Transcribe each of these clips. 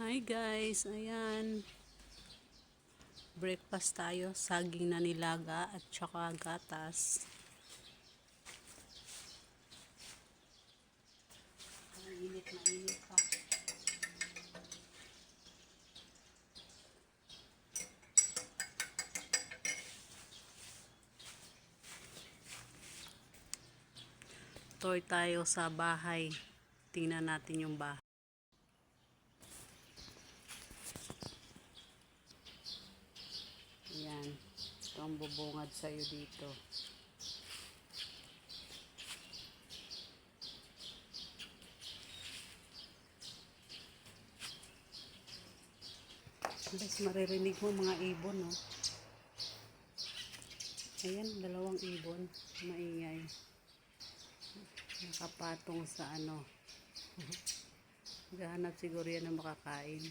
Hi guys, ayan. Breakfast tayo, saging na nilaga at saka gatas. Mainit na init pa. Tour tayo sa bahay. Tingnan natin yung bahay. Ayan. Ito ang bubungad sa'yo dito. Guys, maririnig mo mga ibon, no? Ayan, dalawang ibon. Maingay. Nakapatong sa ano. Gahanap siguro yan ng makakain.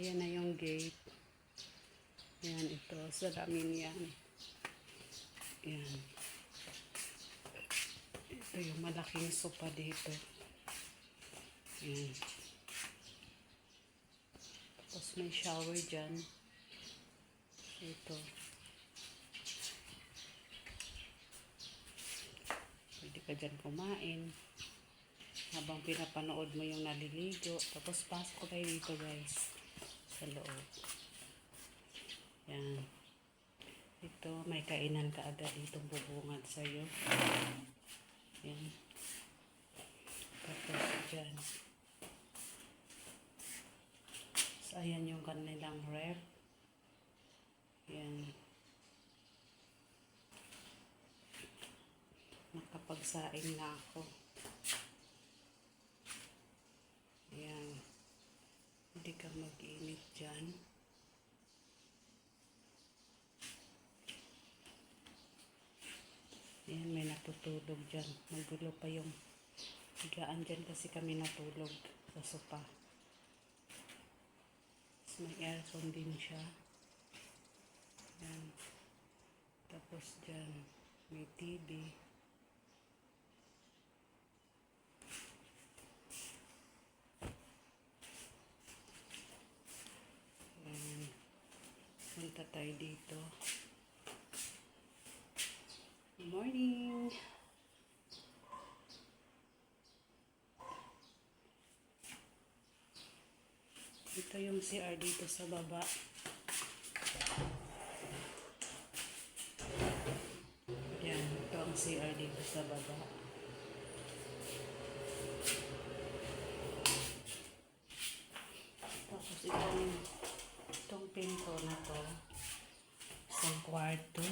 Ayan na yung gate. Ayan ito. Salamin yan. Ayan. Ito yung malaking sopa dito. Ayan. Tapos may shower dyan. Ito. Pwede ka dyan kumain. Habang pinapanood mo yung naliligo. Tapos pasok tayo dito guys sa loob. Yan. Ito, may kainan ka agad ditong bubungad sa'yo. Yan. Tapos dyan. So, ayan yung kanilang rep. Yan. Nakapagsaing na ako. Ayan. Mag-init dyan. Ayan, may natutulog dyan. Magulo pa yung higaan dyan kasi kami natulog sa sopa. Tapos may aircon din siya. Ayan. Tapos dyan, may TV. Ayan. Punta tayo dito. Good morning! Ito yung CR dito sa baba. Yan, ito ang CR dito sa baba. Tapos itong, itong pinto na to, isang kwarto.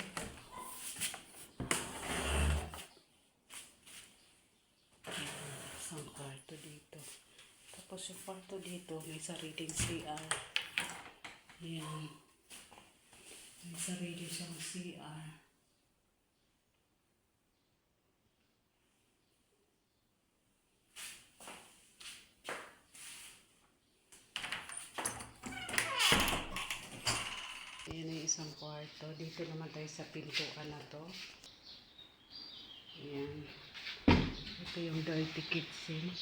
Isang kwarto dito. Tapos yung kwarto dito, may sariling CR. Yan. May sarili siyang CR. Ayan yung isang kwarto. Dito naman tayo sa pintuan na to. Ayan. Ito yung dirty kitchen.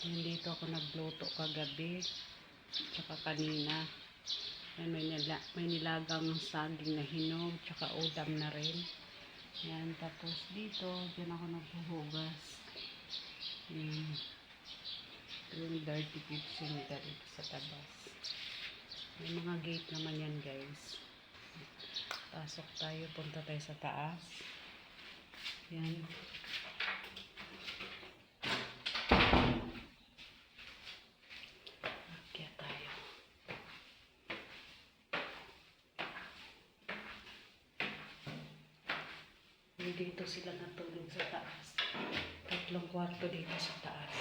Ayan dito ako nagluto kagabi. Tsaka kanina. Ayan, may, nila, may nilagang saging na hinog. Tsaka udam na rin. Ayan. Tapos dito, dyan ako naghuhugas. Ayan. Ito yung dirty kitchen dito sa tabas. May mga gate naman yan guys. Pasok tayo, punta tayo sa taas. Yan. Akyat tayo. Dito sila natulog sa taas. Tatlong kwarto dito sa taas.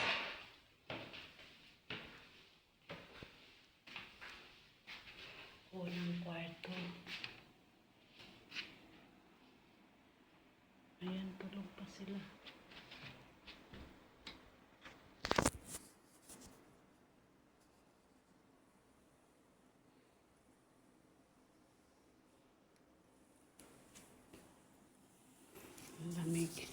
unang kwarto. Ayan, tulog pa sila. Lamig.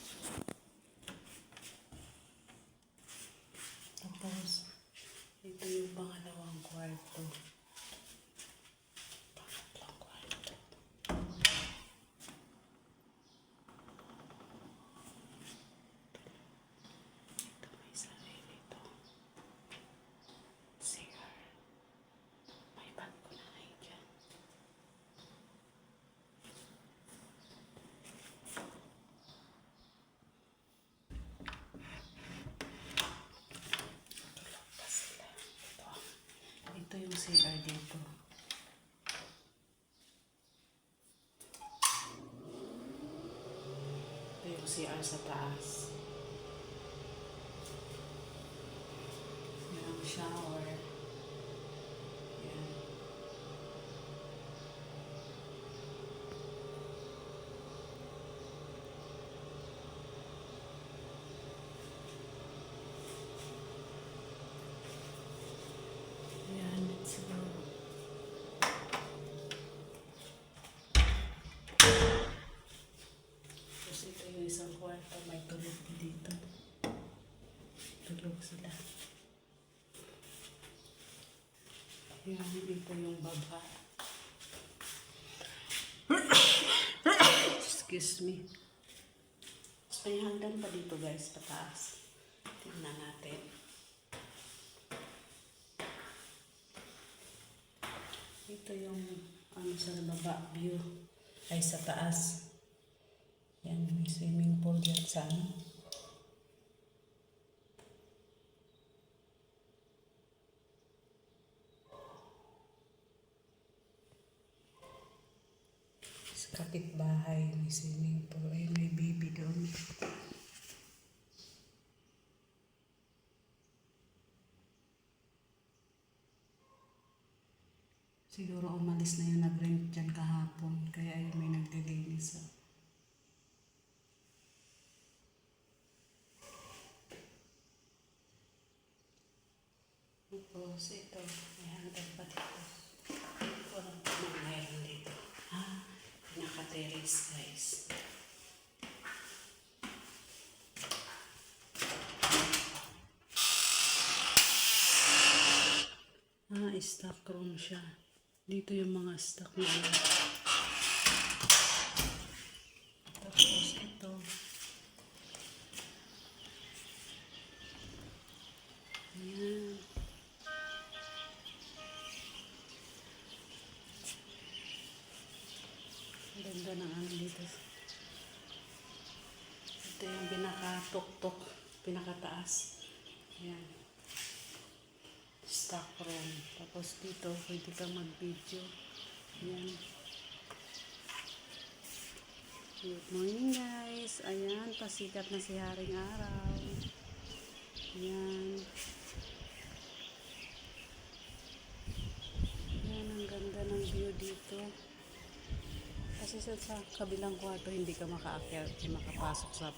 CR sa taas. Yan ang shower. Yan. Yan, let's go. Tapos ito yung isang kwarto, may tulog dito. Tulog sila. Yan, dito yung baba. Excuse me. Tapos may hanggan pa dito guys, pataas. Tingnan natin. Ito yung ano sa baba view ay sa taas. Yan, may swimming pool dyan sa ano. Sa kapitbahay, may swimming pool. Ay, may baby doon. Siguro umalis na yung nag-rent dyan kahapon. Kaya ay may nagdilinis. ah. Tapos ito, may hanggang pa dito. Hindi ko alam kung ano mayroon dito. Ah, pinaka-terrace guys. Ah, stock room siya. Dito yung mga stock na pinaka-tok-tok, pinakataas. Ayan. Stock room. Tapos dito, pwede kang mag-video. Ayan. Good morning guys. Ayan, pasikat na si Haring Araw. Ayan. Ayan, ang ganda ng view dito. Kasi sa, kabilang kwarto, hindi ka makaakyat, makapasok sa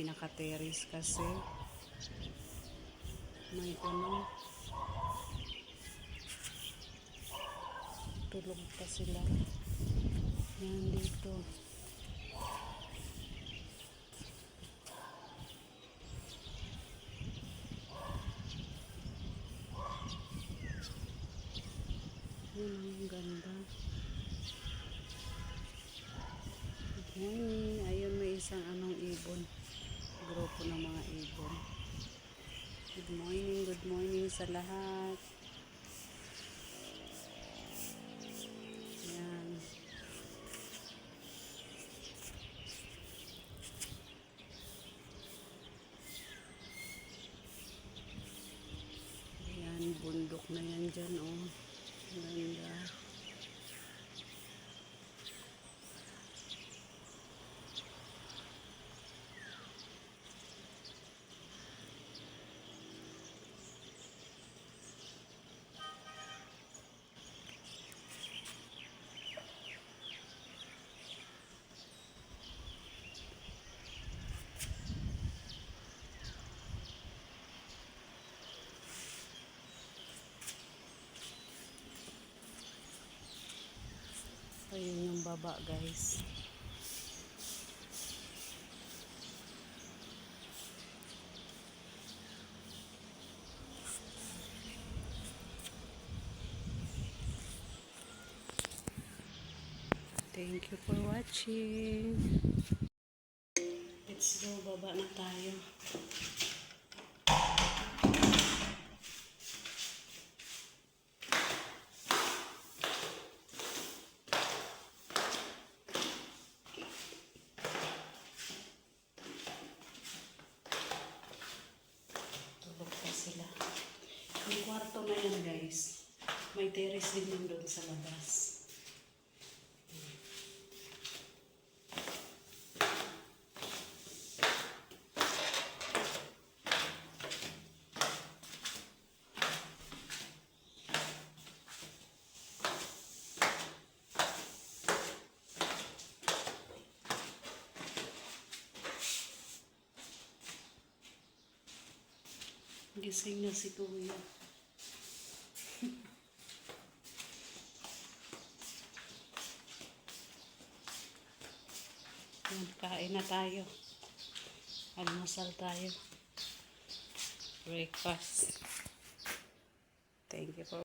pinaka-terrace kasi may ano, tulog pa sila. Yan dito. Yun ang ganda. Morning. Ayun may isang anong ibon. Grupo ng mga ibon. Good morning, good morning sa lahat. Yan. Yan, bundok na yan dyan, oh. Ganda. Ayun yung baba, guys. Thank you for watching. nagte-terrace din lang doon sa labas. Gising na. Kain na tayo. Almusal tayo. Breakfast. Thank you for